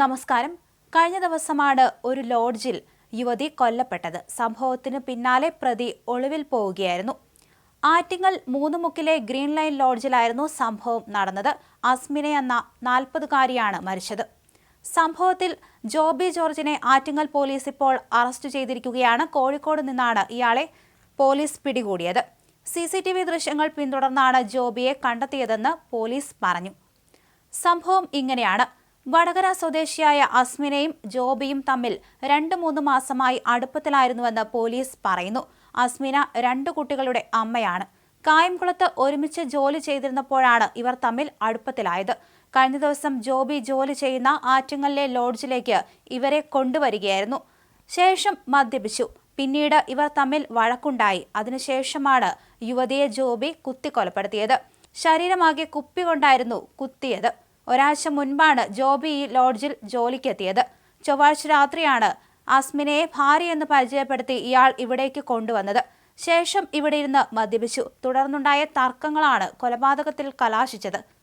നമസ്കാരം. കഴിഞ്ഞ ദിവസമാണ് ഒരു ലോഡ്ജിൽ യുവതി കൊല്ലപ്പെട്ടത്. സംഭവത്തിന് പിന്നാലെ പ്രതി ഒളിവിൽ പോവുകയായിരുന്നു. ആറ്റിങ്ങൽ മൂന്നുമുക്കിലെ ഗ്രീൻ ലൈൻ ലോഡ്ജിലായിരുന്നു സംഭവം നടന്നത്. അസ്മിനെ എന്ന നാൽപ്പതുകാരിയാണ് മരിച്ചത്. സംഭവത്തിൽ ജോബി ജോർജിനെ ആറ്റിങ്ങൽ പോലീസ് ഇപ്പോൾ അറസ്റ്റ് ചെയ്തിരിക്കുകയാണ്. കോഴിക്കോട് നിന്നാണ് ഇയാളെ പോലീസ് പിടികൂടിയത്. സി സി ടി വി ദൃശ്യങ്ങൾ പിന്തുടർന്നാണ് ജോബിയെ കണ്ടെത്തിയതെന്ന് പോലീസ് പറഞ്ഞു. സംഭവം ഇങ്ങനെയാണ്. വടകര സ്വദേശിയായ അസ്മിനയും ജോബിയും തമ്മിൽ രണ്ട് മൂന്ന് മാസമായി അടുപ്പത്തിലായിരുന്നുവെന്ന് പോലീസ് പറയുന്നു. അസ്മിന രണ്ട് കുട്ടികളുടെ അമ്മയാണ്. കായംകുളത്ത് ഒരുമിച്ച് ജോലി ചെയ്തിരുന്നപ്പോഴാണ് ഇവർ തമ്മിൽ അടുപ്പത്തിലായത്. കഴിഞ്ഞ ദിവസം ജോബി ജോലി ചെയ്യുന്ന ആറ്റിങ്ങലിലെ ലോഡ്ജിലേക്ക് ഇവരെ കൊണ്ടുവരികയായിരുന്നു. ശേഷം മദ്യപിച്ചു. പിന്നീട് ഇവർ തമ്മിൽ വഴക്കുണ്ടായി. അതിനുശേഷമാണ് യുവതിയെ ജോബി കുത്തിക്കൊലപ്പെടുത്തിയത്. ശരീരമാകെ കുപ്പി കൊണ്ടായിരുന്നു കുത്തിയത്. ഒരാഴ്ച മുൻപാണ് ജോബി ഈ ലോഡ്ജിൽ ജോലിക്കെത്തിയത്. ചൊവ്വാഴ്ച രാത്രിയാണ് അസ്മിനയെ ഭാര്യയെന്ന് പരിചയപ്പെടുത്തി ഇയാൾ ഇവിടേക്ക് കൊണ്ടുവന്നത്. ശേഷം ഇവിടെ ഇരുന്ന് മദ്യപിച്ചു. തുടർന്നുണ്ടായ തർക്കങ്ങളാണ് കൊലപാതകത്തിൽ കലാശിച്ചത്.